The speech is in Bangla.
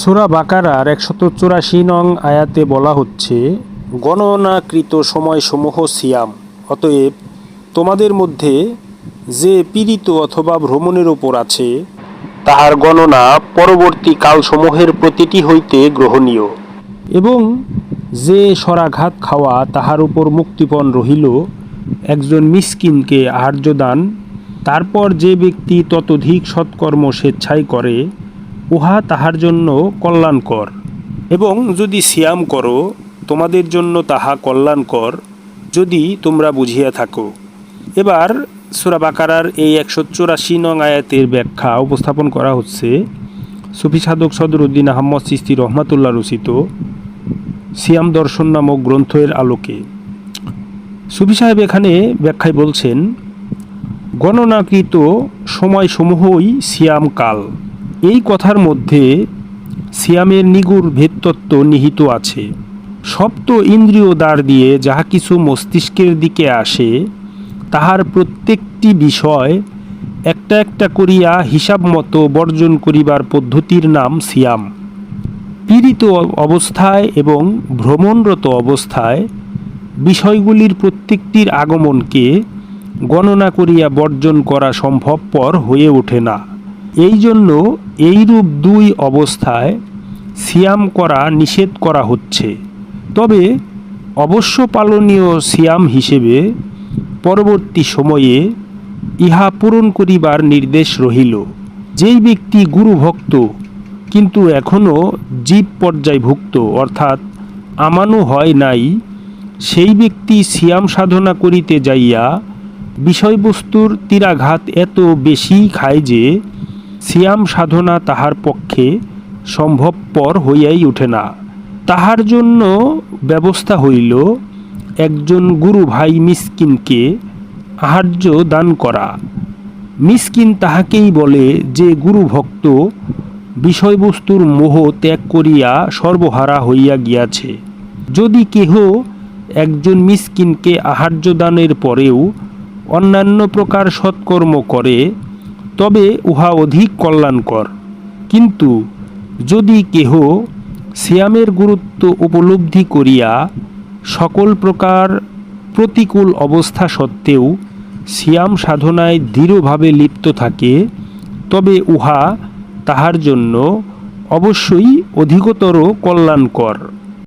সুরা বাকারার একশত চুরাশি নং আয়াতে বলা হচ্ছে, গণনাকৃত সময়সমূহ সিয়াম। অতএব তোমাদের মধ্যে যে পীড়িত অথবা ভ্রমণের ওপর আছে, তাহার গণনা পরবর্তী কালসমূহের প্রতিটি হইতে গ্রহণীয়। এবং যে সরাঘাত খাওয়া তাহার উপর মুক্তিপণ রহিল, একজন মিসকিনকে আহার্য দান। তারপর যে ব্যক্তি ততোধিক সৎকর্ম স্বেচ্ছায় করে উহা তাহার জন্য কল্যাণকর। এবং যদি সিয়াম করো, তোমাদের জন্য তাহা কল্যাণকর, যদি তোমরা বুঝিয়া থাকো। এবার সুরা বাকারার এই একশো চুরাশি নং আয়াতের ব্যাখ্যা উপস্থাপন করা হচ্ছে। সুফি সাধক সদরুদ্দিন আহম্মদ সিস্তি রহমাতুল্লাহ রচিত সিয়াম দর্শন নামক গ্রন্থের আলোকে। সুফি সাহেব এখানে ব্যাখ্যায় বলছেন, গণনাকৃত সময়সমূহই সিয়াম কাল। এই কথার মধ্যে সিয়ামের নিগুড় ভেদতত্ত্ব নিহিত আছে। সপ্ত ইন্দ্রিয় দ্বার দিয়ে যাহা কিছু মস্তিষ্কের দিকে আসে, তাহার প্রত্যেকটি বিষয় একটা একটা করিয়া হিসাব মতো বর্জন করিবার পদ্ধতির নাম সিয়াম। পীড়িত অবস্থায় এবং ভ্রমণরত অবস্থায় বিষয়গুলির প্রত্যেকটির আগমনকে গণনা করিয়া বর্জন করা সম্ভবপর হয়ে ওঠে না। এই জন্য এইরূপ দুই অবস্থায় সিয়াম করা নিষেধ করা হচ্ছে। তবে অবশ্য পালনীয় সিয়াম হিসেবে পরবর্তী সময়ে ইহা পূরণ করিবার নির্দেশ রহিল। যেই ব্যক্তি গুরুভক্ত কিন্তু এখনও জীব পর্যায়ভুক্ত, অর্থাৎ আমানু হয় নাই, সেই ব্যক্তি সিয়াম সাধনা করিতে যাইয়া বিষয়বস্তুর তীরাঘাত এত বেশি খায় যে সিয়াম সাধনা তাহার পক্ষে সম্ভবপর হইয়াই উঠে না। তাহার জন্য ব্যবস্থা হইল, একজন গুরু ভাই মিসকিনকে আহার্য দান করা। মিসকিন তাহাকেই বলে যে, গুরু ভক্ত, বিষয়বস্তুর মোহ ত্যাগ করিয়া সর্বহারা হইয়া গিয়াছে। যদি কেহ একজন মিসকিনকে আহার্য দানের পরেও অন্যান্য প্রকার সৎকর্ম করে তবে উহা অধিক কল্যাণকর। কিন্তু যদি কেহ সিয়ামের গুরুত্ব উপলব্ধি করিয়া সকল প্রকার প্রতিকূল অবস্থা সত্ত্বেও সিয়াম সাধনায় দৃঢ়ভাবে লিপ্ত থাকে, তবে উহা তাহার জন্য অবশ্যই অধিকতর কল্যাণকর।